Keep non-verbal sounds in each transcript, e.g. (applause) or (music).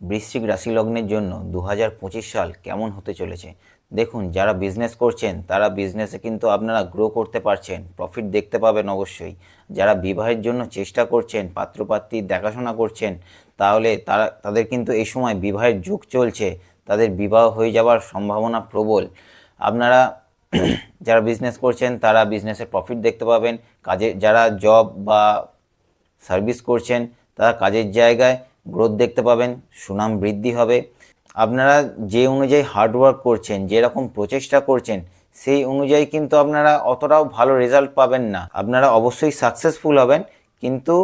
বৃশ্চিক রাশি লগ্নের জন্য দু হাজার পঁচিশ সাল কেমন হতে চলেছে? দেখুন, যারা বিজনেস করছেন, তারা বিজনেসে কিন্তু আপনারা গ্রো করতে পারছেন প্রফিট দেখতে পাবেন অবশ্যই। যারা বিবাহের জন্য চেষ্টা করছেন, পাত্রপাত্রী দেখাশোনা করছেন, তাহলে তারা, তাদের কিন্তু এই সময় বিবাহের যুগ চলছে, তাদের বিবাহ হয়ে যাওয়ার সম্ভাবনা প্রবল। আপনারা (clears throat) যারা বিজনেস করছেন, তারা বিজনেসে প্রফিট দেখতে পাবেন। কাজে যারা জব বা সার্ভিস করছেন, তারা কাজের জায়গায় গ্রোথ দেখতে পাবেন, সুনাম বৃদ্ধি হবে। আপনারা যে অনুযায়ী হার্ডওয়ার্ক করছেন যেরকম প্রচেষ্টা করছেন, সেই অনুযায়ী কিন্তু আপনারা অতটাও ভালো রেজাল্ট পাবেন না। আপনারা অবশ্যই সাকসেসফুল হবেন, কিন্তু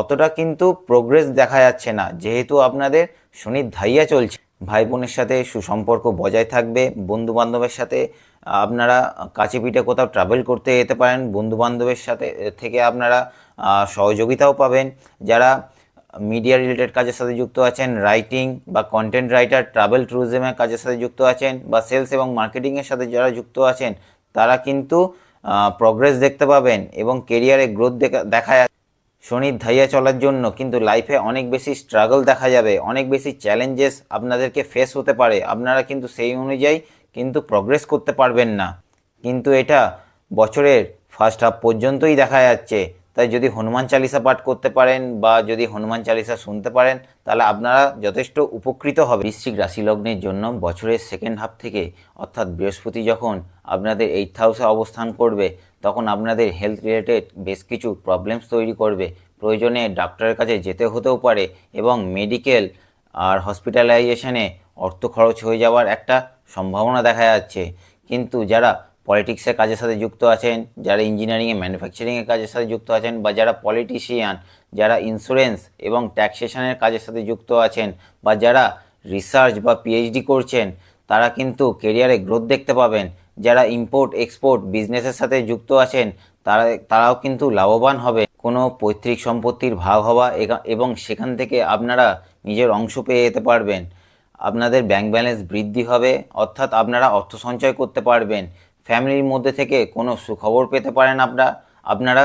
অতটা কিন্তু প্রোগ্রেস দেখা যাচ্ছে না। যেহেতু আপনাদের শনির ধাইয়া চলছে। ভাই বোনের সাথে সুসম্পর্ক বজায় থাকবে বন্ধু বান্ধবের সাথে আপনারা কাছে পিঠে কোথাও ট্রাভেল করতে যেতে পারেন বন্ধু বান্ধবের সাথে থেকে আপনারা সহযোগিতাও পাবেন। যারা মিডিয়া রিলেটেড কাজের সাথে যুক্ত আছেন রাইটিং বা কন্টেন্ট রাইটার ট্রাভেল ট্যুরিজমের কাজের সাথে যুক্ত আছেন বা সেলস এবং মার্কেটিংয়ের সাথে যারা যুক্ত আছেন, তারা কিন্তু প্রগ্রেস দেখতে পাবেন এবং কেরিয়ারে গ্রোথ দেখা শনির ধাইয়া চলার জন্য কিন্তু লাইফে অনেক বেশি স্ট্রাগল দেখা যাবে, অনেক বেশি চ্যালেঞ্জেস আপনাদেরকে ফেস হতে পারে। আপনারা কিন্তু সেই অনুযায়ী কিন্তু প্রগ্রেস করতে পারবেন না। কিন্তু এটা বছরের ফার্স্ট হাফ পর্যন্তই দেখা যাচ্ছে। তাই যদি হনুমান চালিসা পাঠ করতে পারেন বা যদি হনুমান চালিসা শুনতে পারেন, তাহলে আপনারা যথেষ্ট উপকৃত হবে। বৃশ্চিক রাশি লগ্নের জন্য বছরের সেকেন্ড হাফ থেকে, অর্থাৎ বৃহস্পতি যখন আপনাদের এইট হাউসে অবস্থান করবে, তখন আপনাদের হেলথ রিলেটেড বেশ কিছু প্রবলেমস তৈরি করবে। প্রয়োজনে ডাক্তারের কাছে যেতে হতেও পারে এবং মেডিকেল আর হসপিটালাইজেশনে অর্থ খরচ হয়ে যাওয়ার একটা সম্ভাবনা দেখা যাচ্ছে। কিন্তু যারা পলিটিক্সের কাজের সাথে যুক্ত আছেন, যারা ইঞ্জিনিয়ারিংয়ে ম্যানুফ্যাকচারিংয়ের কাজের সাথে যুক্ত আছেন বা যারা পলিটিশিয়ান যারা ইন্স্যুরেন্স এবং ট্যাক্সেশনের কাজের সাথে যুক্ত আছেন বা যারা রিসার্চ বা পিএইচডি করছেন, তারা কিন্তু কেরিয়ারে গ্রোথ দেখতে পাবেন। যারা ইম্পোর্ট এক্সপোর্ট বিজনেসের সাথে যুক্ত আছেন, তারা, তারাও কিন্তু লাভবান হবে কোনো পৈতৃক সম্পত্তির ভাগ হওয়া এবং সেখান থেকে আপনারা নিজের অংশ পেয়ে যেতে পারবেন। আপনাদের ব্যাংক ব্যালেন্স বৃদ্ধি হবে, অর্থাৎ আপনারা অর্থ সঞ্চয় করতে পারবেন। ফ্যামিলির মধ্যে থেকে কোনো সুখবর পেতে পারেন আপনারা আপনারা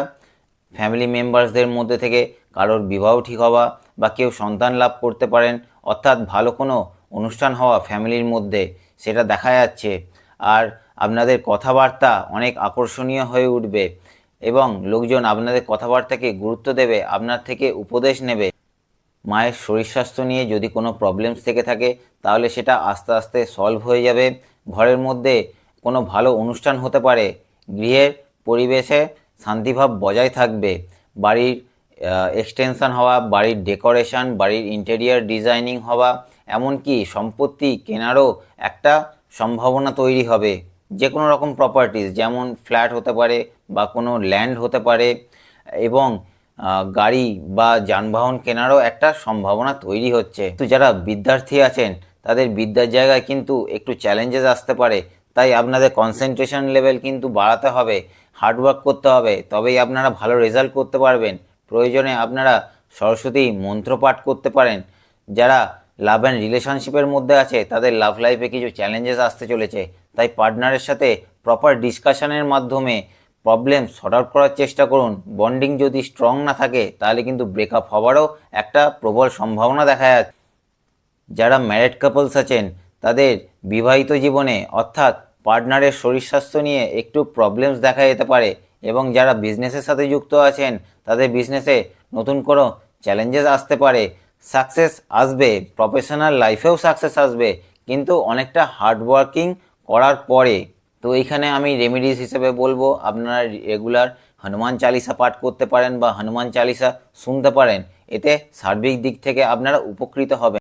ফ্যামিলি মেম্বার্সদের মধ্যে থেকে কারোর বিবাহ ঠিক হওয়া বা কেউ সন্তান লাভ করতে পারেন, অর্থাৎ ভালো কোনো অনুষ্ঠান হওয়া ফ্যামিলির মধ্যে, সেটা দেখা যাচ্ছে। আর আপনাদের কথাবার্তা অনেক আকর্ষণীয় হয়ে উঠবে এবং লোকজন আপনাদের কথাবার্তাকে গুরুত্ব দেবে, আপনার থেকে উপদেশ নেবে। মায়ের শরীর স্বাস্থ্য নিয়ে যদি কোনো প্রবলেমস থেকে থাকে, তাহলে সেটা আস্তে আস্তে সলভ হয়ে যাবে। ঘরের মধ্যে কোনো ভালো অনুষ্ঠান হতে পারে। গৃহের পরিবেশে শান্তিভাব বজায় থাকবে। বাড়ির এক্সটেনশন হওয়া, বাড়ির ডেকোরেশন বাড়ির ইন্টেরিয়ার ডিজাইনিং হওয়া, এমনকি সম্পত্তি কেনারও একটা সম্ভাবনা তৈরি হবে। যে কোনো রকম প্রপার্টিস যেমন ফ্ল্যাট হতে পারে বা কোনো ল্যান্ড হতে পারে, এবং গাড়ি বা যানবাহন কেনারও একটা সম্ভাবনা তৈরি হচ্ছে। তো যারা বিদ্যার্থী আছেন, তাদের বিদ্যার জায়গায় কিন্তু একটু চ্যালেঞ্জেস আসতে পারে। তাই আপনাদের কনসেন্ট্রেশন লেভেল কিন্তু বাড়াতে হবে হার্ডওয়ার্ক করতে হবে, তবেই আপনারা ভালো রেজাল্ট করতে পারবেন। প্রয়োজনে আপনারা সরস্বতী মন্ত্র পাঠ করতে পারেন। যারা লাভ অ্যান্ড রিলেশনশিপের মধ্যে আছে, তাদের লাভ লাইফে কিছু চ্যালেঞ্জেস আসতে চলেছে। তাই পার্টনারের সাথে প্রপার ডিসকাশনের মাধ্যমে প্রবলেম সর্ট আউট করার চেষ্টা করুন। বন্ডিং যদি স্ট্রং না থাকে, তাহলে কিন্তু ব্রেকআপ হওয়ারও একটা প্রবল সম্ভাবনা দেখা যাচ্ছে। যারা ম্যারেড কাপলস আছেন তাদের বিবাহিত জীবনে, অর্থাৎ পার্টনারের শরীর স্বাস্থ্য নিয়ে একটু প্রবলেমস দেখা যেতে পারে এবং যারা বিজনেসের সাথে যুক্ত আছেন, তাদের বিজনেসে নতুন কোনো চ্যালেঞ্জেস আসতে পারে। সাকসেস আসবে প্রফেশনাল লাইফেও সাকসেস আসবে, কিন্তু অনেকটা হার্ডওয়ার্কিং করার পরে। তো এইখানে আমি রেমিডিস হিসেবে বলব, আপনারা রেগুলার হনুমান চালিসা পাঠ করতে পারেন বা হনুমান চালিসা শুনতে পারেন, এতে সার্বিক দিক থেকে আপনারা উপকৃত হবেন।